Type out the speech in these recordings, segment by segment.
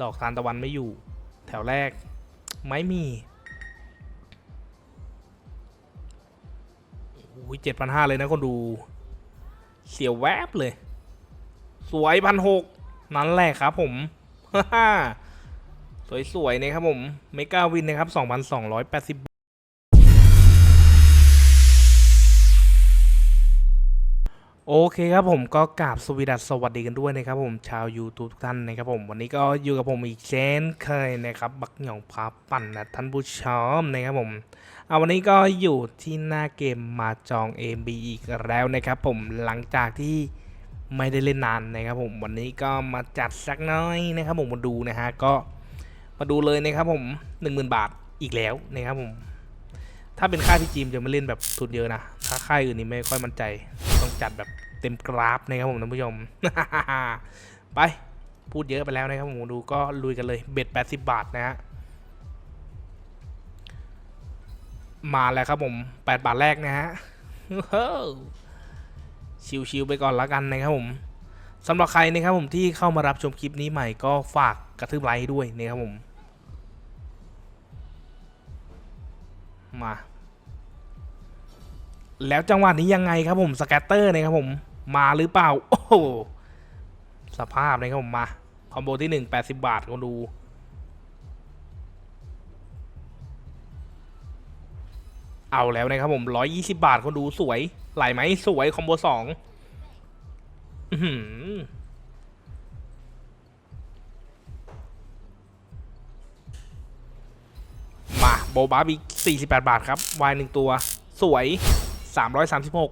ดอกทานตะวันไม่อยู่ แถวแรก ไม่มีโอ้ยเจ็ดพันห้าเลยนะคนดู เสียวแวบเลย สวยพันหกนั่นแหละครับผมฮ่าสวยๆนะครับผม เมกาวินนะครับ 2,280 โอเคครับผมก็กราบสวีดัสสวัสดีกันด้วยนะครับผมชาว YouTube ทุกท่านนะครับผมวันนี้ก็อยู่กับผมอีกเช่นเคยนะครับบักหยองพาปั่นนะท่านผู้ชมนะครับผมเอาวันนี้ก็อยู่ที่หน้าเกมมาจอง AMB อีกแล้วนะครับผมหลังจากที่ไม่ได้เล่นนานนะครับผมวันนี้ก็มาจัดสักน้อยนะครับผมมาดูนะฮะก็มาดูเลยนะครับผม 10,000 บาทอีกแล้วนะครับผมถ้าเป็นค่ายพี่จีมจะไม่เล่นแบบทุนเยอะนะถ้าค่ายอื่นนี่ไม่ค่อยมั่นใจ จัดแบบเต็มกราฟนะครับผมท่านผู้ชม ไปพูดเยอะไปแล้วนะครับผมดูก็ลุยกันเลยเบ็ด80 บาทนะฮะมาแล้วครับผม 8 บาทแรกนะฮะชิวๆไปก่อนละกันนะครับผมสำหรับใครนะครับผมที่เข้ามารับชมคลิปนี้ใหม่ก็ฝากกระทืบไลค์ด้วยนะครับผม มา แล้วจังหวะนี้ยังไงครับผมสแกตเตอร์นะครับผมมาหรือเปล่า โอ้โสภาพนะครับผมมาคอมโบที่หนึ่งแปดสิบาทคนดูเอาแล้วนะครับผมร้อยยี่สิบาทคนดูสวย ไหลไหมสวยคอมโบสองมาโบบาบีสี่สิบแปดบาทครับวายหนึ่งตัว สวย สามร้อยสามสิบหก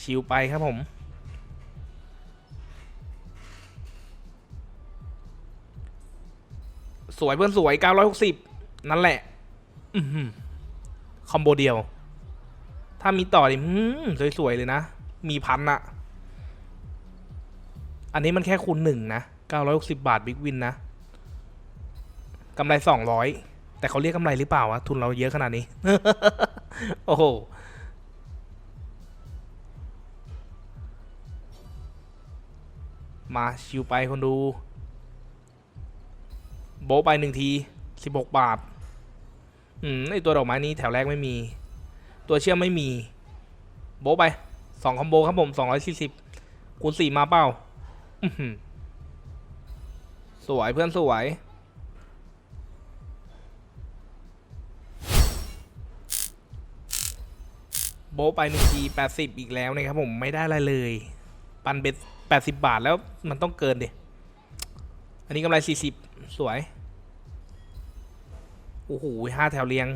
ชิวไปครับผม สวยเพื่อนสวย960นั่นแหละอื้อหือคอมโบเดียว ถ้ามีต่อดิอื้อหือสวย ๆ เลยนะ มีพันอะอันนี้มันแค่คูณหนึ่งนะ960บาท บิ๊กวินนะกำไร200 แต่เขาเรียกกำไรหรือเปล่าวะทุนเราเยอะขนาดนี้ โอ้โหมาชิวไปคนดู โบไปหนึ่งที16บาท อืมไอตัวดอกไม้นี้แถวแรกไม่มี ตัวเชื่อมไม่มี โบไปสองคอมโบครับผม240คูณ4มาเป้าสวยเพื่อนสวย โบไปหนึ่งทีแปดสิบอีกแล้วนะครับผมไม่ได้อะไรเลย ปันเบ็ดแปดสิบาทแล้วมันต้องเกินดิอันนี้กำไรสี่สิบสวย โอ้โหห้าแถวเรียง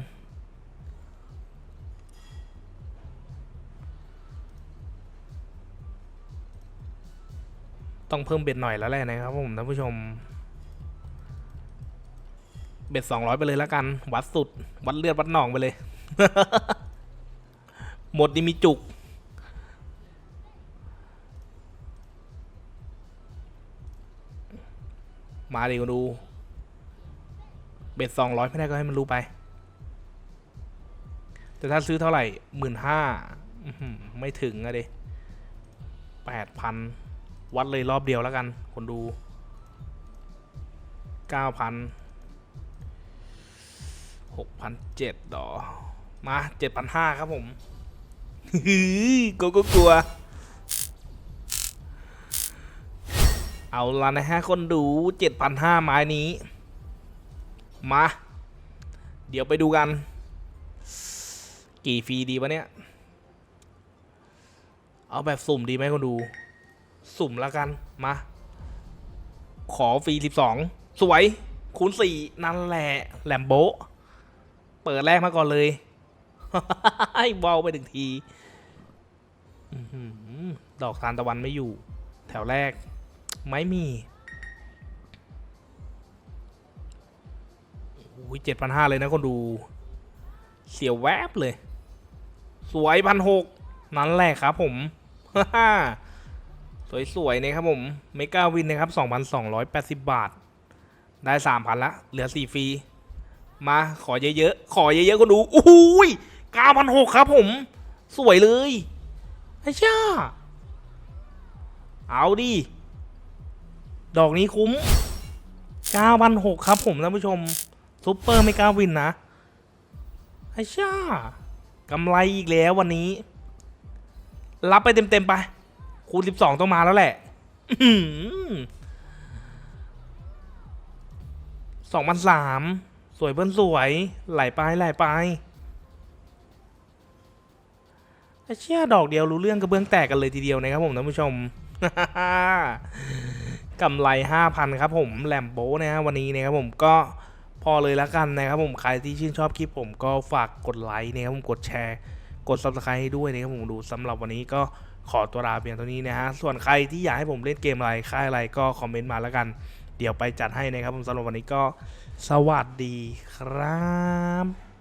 ต้องเพิ่มเบ็ดหน่อยแล้วแหละนะครับผมท่านผู้ชม เบ็ดสองร้อยไปเลยแล้วกัน วัดสุด วัดเลือดวัดหนองไปเลย หมดนี่มีจุก มาดิก็ดู เบ็ดสองร้อยไม่ได้ก็ให้มันรู้ไป แต่ถ้าซื้อเท่าไหร่หมื่นห้าไม่ถึงอะดิแปดพันวัดเลยรอบเดียวแล้วกัน คนดูเก้าพันหกพันเจ็ดดอ มาเจ็ดพันห้าครับผม กลัวกลัวกลัว เอาละนะฮะคนดูเจ็ดพันห้าไม้นี้ มา เดี๋ยวไปดูกัน กี่ฟรีดีวะเนี่ย เอาแบบสุ่มดีไหมคนดู สุ่มแล้วกัน มา ขอฟรีสิบสองสวย คูณสี่นั่นแหละแหลมโบ เปิดแรกมาก่อนเลยให้เบาไปหนึ่งที ดอกทานตะวันไม่อยู่ แถวแรก ไม่มีโอ้ยเจ็ดพันห้าเลยนะคนดู เสียวแวบเลย สวยพันหกนั่นแหละครับผมสวยๆนะครับผมเมกาวินนะครับ 2,280 บาท ได้ 3,000 ละ เหลือ 4 ฟรี มาขอเยอะๆ ขอเยอะๆ ก็ดูโอ้ย9,600 ครับผม สวยเลย ไอ้ช่าเอาดิ ดอกนี้คุ้ม9,600ครับผมท่านผู้ชม ซุปเปอร์ไม่กล้าวินนะ ไอ้ช่ากำไรอีกแล้ววันนี้ รับไปเต็มๆไป คูณ 12 ต้องมาแล้วแหละสองพันสามสวยเบิ้ลสวย ไหลไปไหลไป เชี่ยดอกเดียวรู้เรื่องกระเบื้องแตกกันเลยทีเดียวนะครับผมท่านผู้ชมกำไร 5,000 ครับผมแลมโบนะฮะวันนี้นะครับผมก็พอเลยละกันนะครับผมใครที่ชื่นชอบคลิปผมก็ฝากกดไลค์นะครับผมกดแชร์ กด subscribe ให้ด้วยนะครับผมดูสำหรับวันนี้ก็ขอตัวลาเพียงเท่านี้นะฮะส่วนใครที่อยากให้ผมเล่นเกมอะไรค่ายอะไรก็คอมเมนต์มาแล้วกัน เดี๋ยวไปจัดให้นะครับผมสำหรับวันนี้ก็สวัสดีครับ